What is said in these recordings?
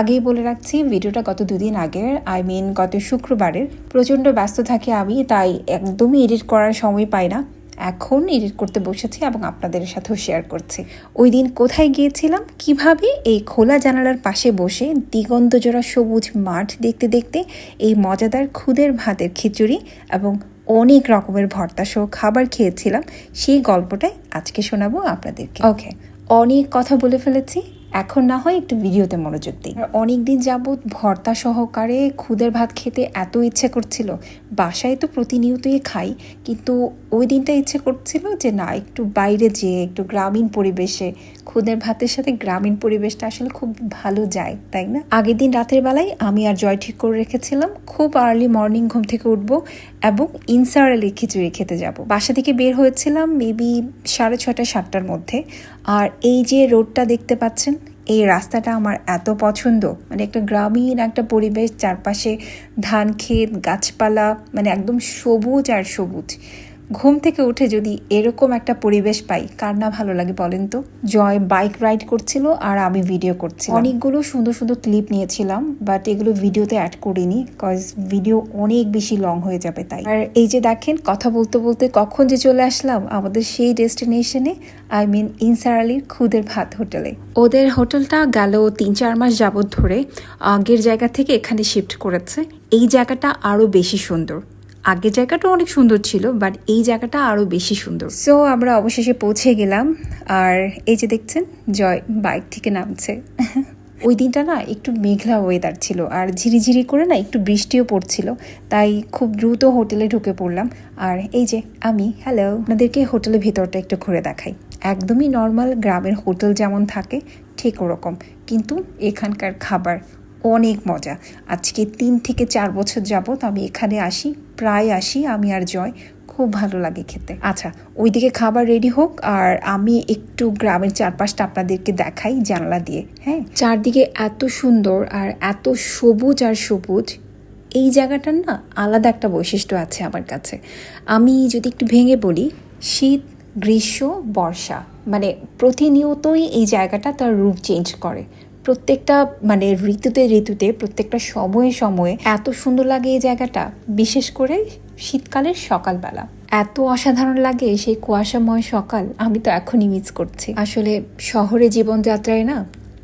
আগেই বলে রাখছি, ভিডিওটা গত দুদিন আগের আই মিন গত শুক্রবারের। প্রচণ্ড ব্যস্ত থাকি আমি, তাই একদমই এডিট করার সময় পাই না। এখন এডিট করতে বসেছি এবং আপনাদের সাথেও শেয়ার করছি। ওই দিন কোথায় গিয়েছিলাম? কীভাবে এই খোলা জানালার পাশে বসে দিগন্ত জোড়া সবুজ মাঠ দেখতে দেখতে এই মজাদার খুদের ভাতের খিচুড়ি এবং অনেক রকমের ভর্তা সহ খাবার খেয়েছিলাম, সেই গল্পটাই আজকে শোনাবো আপনাদেরকে। ওকে অনেক কথা বলে ফেলেছি। এখন না হয় একটু ভিডিওতে মনোযোগ দিই। অনেক দিন ভর্তা সহকারে খুদের ভাত খেতে এত ইচ্ছে করছিল, বাসায় তো প্রতিনিয়তই খাই, কিন্তু ওই দিনটা ইচ্ছে করছিল যে না, একটু বাইরে যেয়ে, একটু গ্রামীণ পরিবেশে, খুদের ভাতের সাথে গ্রামীণ পরিবেশটা আসলে খুব ভালো যায়, তাই না? আগের দিন রাতের বেলায় আমি আর জয় ঠিক করে রেখেছিলাম, খুব আর্লি মর্নিং ঘুম থেকে উঠব এবং ইনসার আলী খিচুড়ি খেতে যাব। বাসা থেকে বের হয়েছিলাম মেবি সাড়ে ছটা সাতটার মধ্যে। আর এই যে রোডটা দেখতে পাচ্ছেন এই রাস্তাটা আমার এত পছন্দ। মানে একটা গ্রামীণ একটা পরিবেশ, চারপাশে ধান ক্ষেত গাছপালা মানে একদম সবুজ আর সবুজ। ঘুম থেকে উঠে যদি এরকম একটা পরিবেশ পাই, কার না ভালো লাগে বলেন তো? জয় বাইক রাইড করছিল আর আমি ভিডিও করছি অনেকগুলো সুন্দর সুন্দর ক্লিপ নিয়েছিলাম বাট এগুলো ভিডিওতে অ্যাড করিনি কজ ভিডিও অনেক বেশি লং হয়ে যাবে তাই। আর এই যে দেখেন, কথা বলতে বলতে কখন যে চলে আসলাম, আমাদের সেই ডেস্টিনেশনে আই মিন ইনসার আলীর খুদের ভাত হোটেলে। ওদের হোটেলটা গেল তিন চার মাস যাবত ধরে আগের জায়গা থেকে এখানে শিফট করেছে। এই জায়গাটা আরও বেশি সুন্দর। আগের জায়গাটা অনেক সুন্দর ছিল বাট এই জায়গাটা আরও বেশি সুন্দর। সো আমরা অবশেষে পৌঁছে গেলাম, আর এই যে দেখছেন, জয় বাইক থেকে নামছে। ওই দিনটা না একটু মেঘলা ওয়েদার ছিল, আর ঝিরিঝিরি করে না একটু বৃষ্টিও পড়ছিল, তাই খুব দ্রুত হোটেলে ঢুকে পড়লাম। আর এই যে আমি হ্যালো আপনাদেরকে হোটেলের ভেতরটা একটু ঘুরে দেখাই। একদমই নর্মাল গ্রামের হোটেল যেমন থাকে, ঠিক ওরকম। কিন্তু এখানকার খাবার অনেক মজা। আজকে তিন থেকে চার বছর যাবত আমি এখানে আসি, প্রায় আসি, আমি আর জয়। খুব ভালো লাগে খেতে। আচ্ছা ওইদিকে খাবার রেডি হোক, আর আমি একটু গ্রামের চারপাশটা আপনাদেরকে দেখাই জানলা দিয়ে হ্যাঁ? চারদিকে এত সুন্দর আর এত সবুজ আর সবুজ, এই জায়গাটার না আলাদা একটা বৈশিষ্ট্য আছে আমার কাছে। আমি যদি একটু ভেঙে বলি, শীত, গ্রীষ্ম, বর্ষা মানে প্রতিনিয়তই এই জায়গাটা তার রূপ চেঞ্জ করে। প্রত্যেকটা মানে ঋতুতে ঋতুতে, প্রত্যেকটা সময়ে সময়ে এত সুন্দর লাগে এই জায়গাটা। বিশেষ করে শীতকালের সকালবেলা। এত অসাধারণ লাগে সেই কুয়াশাময় সকাল, আমি তো এখনই মিস করছি। আসলে শহরে জীবনযাত্রায় না,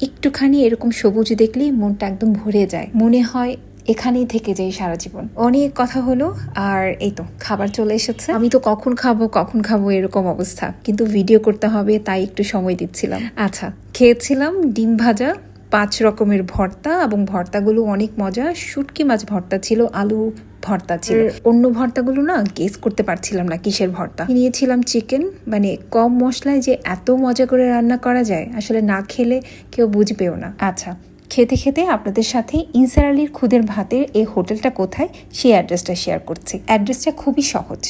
একটুখানি এরকম সবুজ দেখলেই মনটা একদম ভরে যায়। মনে হয় এখানেই থেকে যাই সারা জীবন। অনেক কথা হলো, আর এই তো, খাবার চলে এসেছে। আমি তো কখন খাব কখন খাব এরকম অবস্থা। কিন্তু ভিডিও করতে হবে, তাই একটু সময় দিচ্ছিলাম। আচ্ছা খেয়েছিলাম ডিম ভাজা পাঁচ রকমের ভর্তা এবং ভর্তাগুলো অনেক মজা। শুটকি মাছ ভর্তা ছিল আলু ভর্তা ছিল। অন্য ভর্তাগুলো না গেস করতে পারছিলাম না কিসের ভর্তা। নিয়েছিলাম চিকেন মানে কম মশলায় যে এত মজা করে রান্না করা যায় আসলে না খেলে কেউ বুঝবেও না। আচ্ছা খেতে খেতে আপনাদের সাথে ইনসার আলীর খুদের ভাতের এই হোটেলটা কোথায় সেই অ্যাড্রেসটা শেয়ার করছি। অ্যাড্রেসটা খুবই সহজ।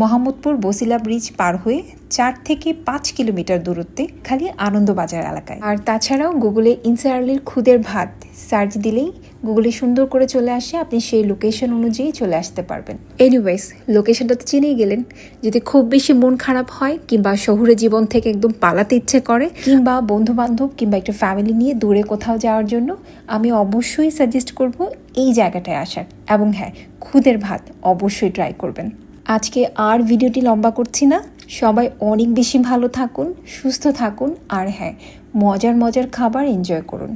মোহাম্মদপুর বসিলা ব্রিজ পার হয়ে চার থেকে পাঁচ কিলোমিটার দূরত্বে খালি আনন্দবাজার এলাকায়। আর তাছাড়াও গুগলে ইনসার আলীর খুদের ভাত সার্চ দিলেই গুগলে সুন্দর করে চলে আসে, আপনি সেই লোকেশন অনুযায়ী চলে আসতে পারবেন। এনিওয়েজ লোকেশনটা তো চিনেই গেলেন। যদি খুব বেশি মন খারাপ হয় কিংবা শহুরে জীবন থেকে একদম পালাতে ইচ্ছে করে, কিংবা বন্ধু বান্ধব কিংবা একটা ফ্যামিলি নিয়ে দূরে কোথাও যাওয়ার জন্য, আমি অবশ্যই সাজেস্ট করব এই জায়গাটায় আসার। এবং হ্যাঁ খুদের ভাত অবশ্যই ট্রাই করবেন। আজকে আর ভিডিওটি লম্বা করছি না। সবাই অনেক বেশি ভালো থাকুন, সুস্থ থাকুন, আর হ্যাঁ মজার মজার খাবার এনজয় করুন।